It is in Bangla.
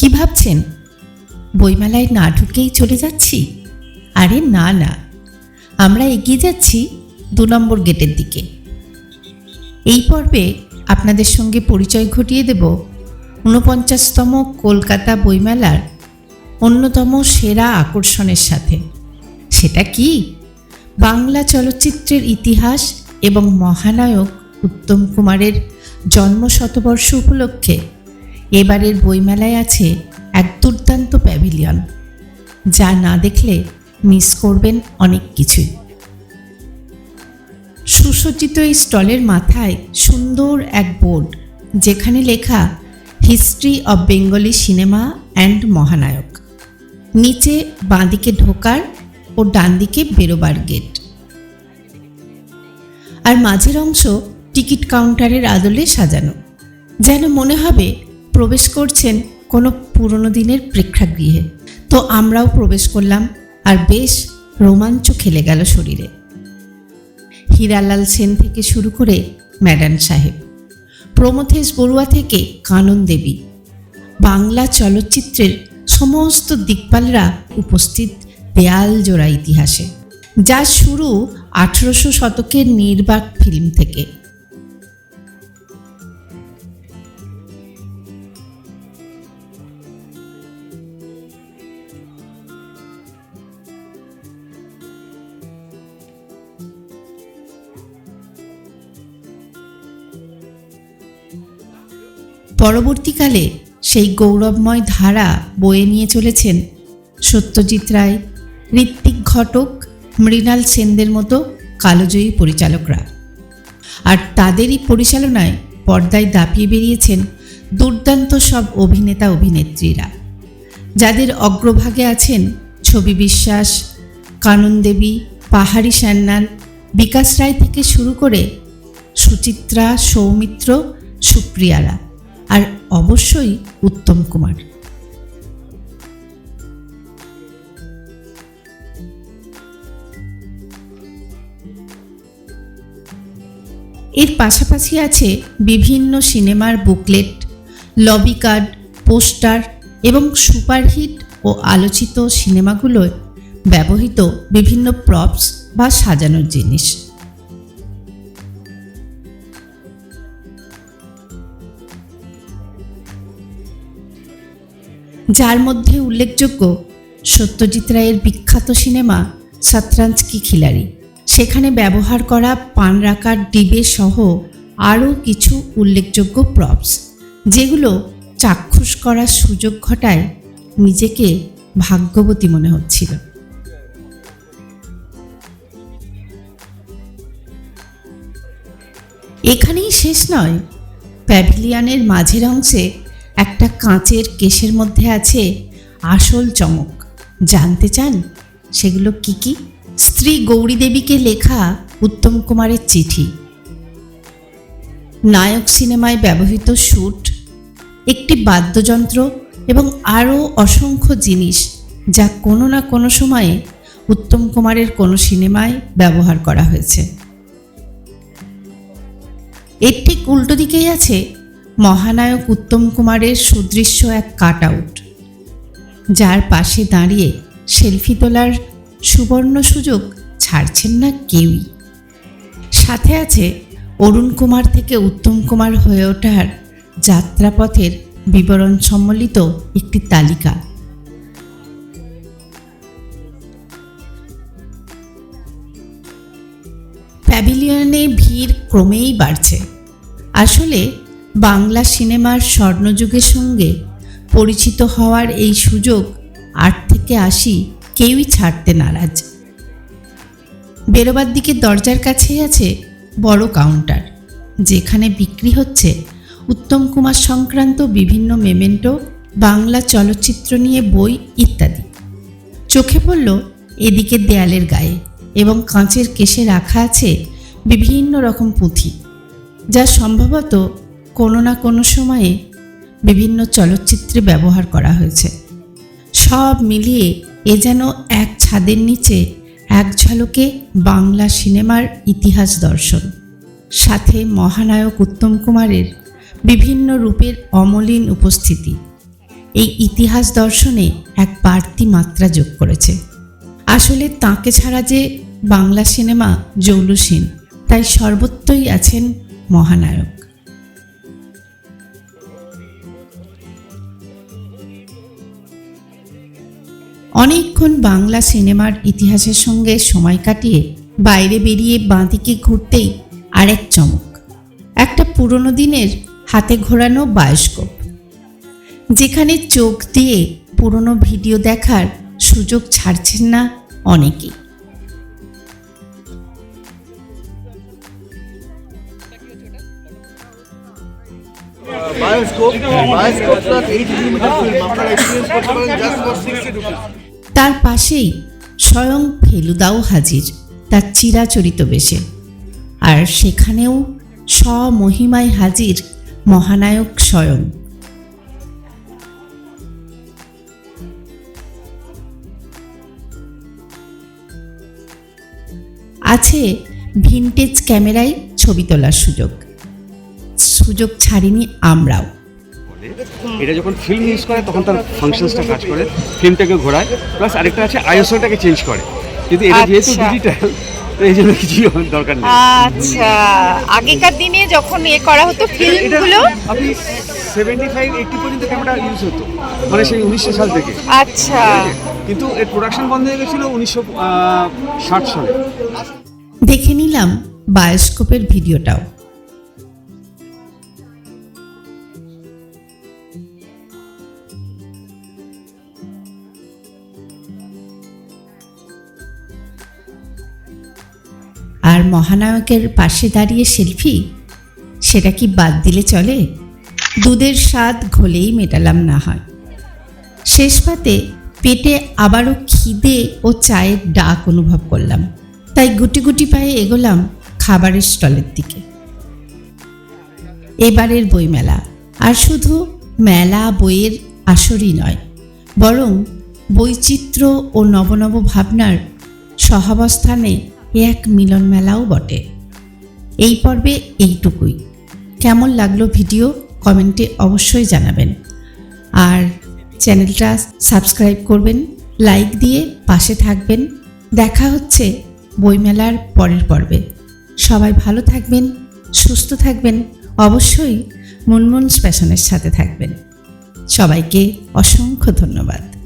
কি ভাবছেন? বইমেলায় না ঢুকেই চলে যাচ্ছি? আরে না না। আমরা এগিয়ে যাচ্ছি দু নম্বর গেটের দিকে। এই পর্বে আপনাদের সঙ্গে পরিচয় ঘটিয়ে দেব ঊনপঞ্চাশতম কলকাতা বইমেলার অন্যতম সেরা আকর্ষণের সাথে। সেটা কি? বাংলা চলচ্চিত্রের ইতিহাস এবং মহানায়ক উত্তম কুমারের জন্ম শতবর্ষ উপলক্ষে এবারের বইমেলায় আছে এক দুর্দান্ত প্যাভিলিয়ন, যা না দেখলে মিস করবেন অনেক কিছুই। সুসজ্জিত এই স্টলের মাথায় সুন্দর এক বোর্ড, যেখানে লেখা, history of Bengali cinema and Mahanayak. নিচে বাঁদিকে ঢোকার ও ডান দিকে বেরোবার গেট। আর মাঝের অংশ টিকিট কাউন্টারের আদলে সাজানো, যেন মনে হবে প্রবেশ করছেন কোনো পুরনো দিনের প্রেক্ষাগৃহে। তো আমরাও প্রবেশ করলাম আর বেশ রোমাঞ্চ খেলে গেল শরীরে। হীরালাল সেন থেকে শুরু করে ম্যাডান সাহেব, প্রমথেশ বড়ুয়া থেকে কানন দেবী, বাংলা চলচ্চিত্রের সমস্ত দিকপালরা উপস্থিত দেয়াল জোড়া ইতিহাসে, যা শুরু আঠেরোশো শতকের নির্বাক ফিল্ম থেকে। পরবর্তীকালে সেই গৌরবময় ধারা বয়ে নিয়ে চলেছেন সত্যজিৎ রায়, ঋত্বিক ঘটক, মৃণাল সেনদের মতো কালোজয়ী পরিচালকরা। আর তাদেরই পরিচালনায় পর্দায় দাপিয়ে বেরিয়েছেন দুর্দান্ত সব অভিনেতা অভিনেত্রীরা। যাদের অগ্রভাগে আছেন ছবি বিশ্বাস, কানন দেবী, পাহাড়ি সান্যাল, বিকাশ রায় থেকে শুরু করে সুচিত্রা, সৌমিত্র, সুপ্রিয়ারা। আর অবশ্যই উত্তম কুমার। এর পাশাপাশি আছে বিভিন্ন সিনেমার বুকলেট, লবি কার্ড, পোস্টার এবং সুপারহিট ও আলোচিত সিনেমাগুলোয় ব্যবহৃত বিভিন্ন প্রপস বা সাজানোর জিনিস। যার মধ্যে উল্লেখযোগ্য সত্যজিৎ রায়ের বিখ্যাত সিনেমা শতরঞ্জ কি খিলাড়ি। সেখানে ব্যবহার করা পান রাখার ডিবে সহ আরও কিছু উল্লেখযোগ্য প্রপস যেগুলো চাক্ষুষ করার সুযোগ ঘটায় নিজেকে ভাগ্যবতী মনে হচ্ছিল। এখানেই শেষ নয়, প্যাভিলিয়ানের মাঝের অংশে একটা কাঁচের কেসের মধ্যে আছে আসল চমক। জানতে চান? সেগুলো কি কি? স্ত্রী গৌরী দেবীকে লেখা উত্তম কুমারের চিঠি। নায়ক সিনেমায় ব্যবহৃত শ্যুট একটি বাদ্যযন্ত্র এবং আরও অসংখ্য জিনিস যা কোনো না কোনো সময়ে উত্তম কুমারের কোনো সিনেমায় ব্যবহার করা হয়েছে। এর ঠিক উল্টো দিকেই আছে মহানায়ক উত্তম কুমারের সুদৃশ্য এক কাট আউট যার পাশে দাঁড়িয়ে সেলফি তোলার সুবর্ণ সুযোগ ছাড়ছেন না কেউই। সাথে আছে অরুণ কুমার থেকে উত্তম কুমার হয়ে ওঠার যাত্রাপথের বিবরণ সম্বলিত একটি তালিকা। প্যাভিলিয়নে ভিড় ক্রমেই বাড়ছে। আসলে বাংলা সিনেমার স্বর্ণযুগের সঙ্গে পরিচিত হওয়ার এই সুযোগ আট থেকে আশি কেউই ছাড়তে নারাজ। বেরোবার দিকে দরজার কাছেই আছে বড় কাউন্টার, যেখানে বিক্রি হচ্ছে উত্তম কুমার সংক্রান্ত বিভিন্ন মেমেন্টো, বাংলা চলচ্চিত্র নিয়ে বই ইত্যাদি। চোখে পড়ল এদিকে দেয়ালের গায়ে এবং কাঁচের কেশে রাখা আছে বিভিন্ন রকম পুঁথি, যা সম্ভবত কোনো না কোনো সময়ে বিভিন্ন চলচ্চিত্রে ব্যবহার করা হয়েছে। সব মিলিয়ে এ যেন এক ছাদের নিচে এক ঝলকে বাংলা সিনেমার ইতিহাস দর্শন। সাথে মহানায়ক উত্তম কুমারের বিভিন্ন রূপের অমলিন উপস্থিতি। এই ইতিহাস দর্শনে এক বাড়তি মাত্রা যোগ করেছে। আসলে তাকে ছাড়া যে বাংলা সিনেমা জৌলুসীন, তাই সর্বত্রই আছেন মহানায়ক। অনেকক্ষণ বাংলা সিনেমার ইতিহাসের সঙ্গে সময় কাটিয়ে বাইরে বেরিয়ে বাঁদিকে ঘুরতেই আরেক চমক, একটা পুরনো দিনের হাতে ঘোরানো বায়োস্কোপ, যেখানে চোখ দিয়ে পুরনো ভিডিও দেখার সুযোগ ছাড়ছেন না অনেকেই। Bioscope bioscope plus eight millimetre film আপনারা এক্সপিরিয়েন্স করতে পারেন জাস্ট ফর সিক্সটি রুপিস তার পাশেই স্বয়ং ফেলুদাও হাজির, তার চিরাচরিত বেশে। আর সেখানেও স্বমহিমায় হাজির মহানায়ক স্বয়ং। আছে ভিনটেজ ক্যামেরায় ছবি তোলার সুযোগ। সুযোগ ছাড়িনি আমরাও। এটা যখন ফিল্ম ইউজ করে তখন তার ফাংশনসটা কাজ করে ফিল্মটাকে ঘোরায় প্লাস আরেকটা আছে আইএসওটাকে চেঞ্জ করে। কিন্তু এটা যেহেতু আচ্ছা। ডিজিটাল এই জন্য কিছু দরকার নেই। আচ্ছা। আগেকার দিনে যখন এ করা হতো ফিল্মগুলো আপনি সেভেন্টি ফাইভ এইটটি পর্যন্ত ক্যামেরা ইউজ হতো। মানে সেই উনিশশো সাল থেকে। আচ্ছা। কিন্তু এর প্রোডাকশন বন্ধ হয়ে গেছিল উনিশশো ষাট সালে। দেখে নিলাম বায়োস্কোপের ভিডিওটাও মহানায়কের পাশে দাঁড়িয়ে সেলফি? সেটা কি বাদ দিলে চলে? দুধের স্বাদ ঘোলেই মেটালাম না হয়। শেষ পাতে পেটে আবারও খিদে ও চায়ের ডাক অনুভব করলাম। তাই গুটি গুটি পায়ে এগোলাম খাবারের স্টলের দিকে। এবারের বইমেলা। আর শুধু মেলা বইয়ের আসরই নয়, বরং বৈচিত্র্য ও নবনব ভাবনার সহাবস্থানে এক মিলন মেলাও বটে। এই পর্বে এইটুকুই। কেমন লাগল ভিডিও কমেন্টে অবশ্যই জানাবেন। আর চ্যানেলটা সাবস্ক্রাইব করবেন, লাইক দিয়ে পাশে থাকবেন। দেখা হচ্ছে বইমেলার পরের পর্বে। সবাই ভালো থাকবেন, সুস্থ থাকবেন, অবশ্যই মুনমুন স্পেশনের সাথে থাকবেন। সবাইকে অসংখ্য ধন্যবাদ।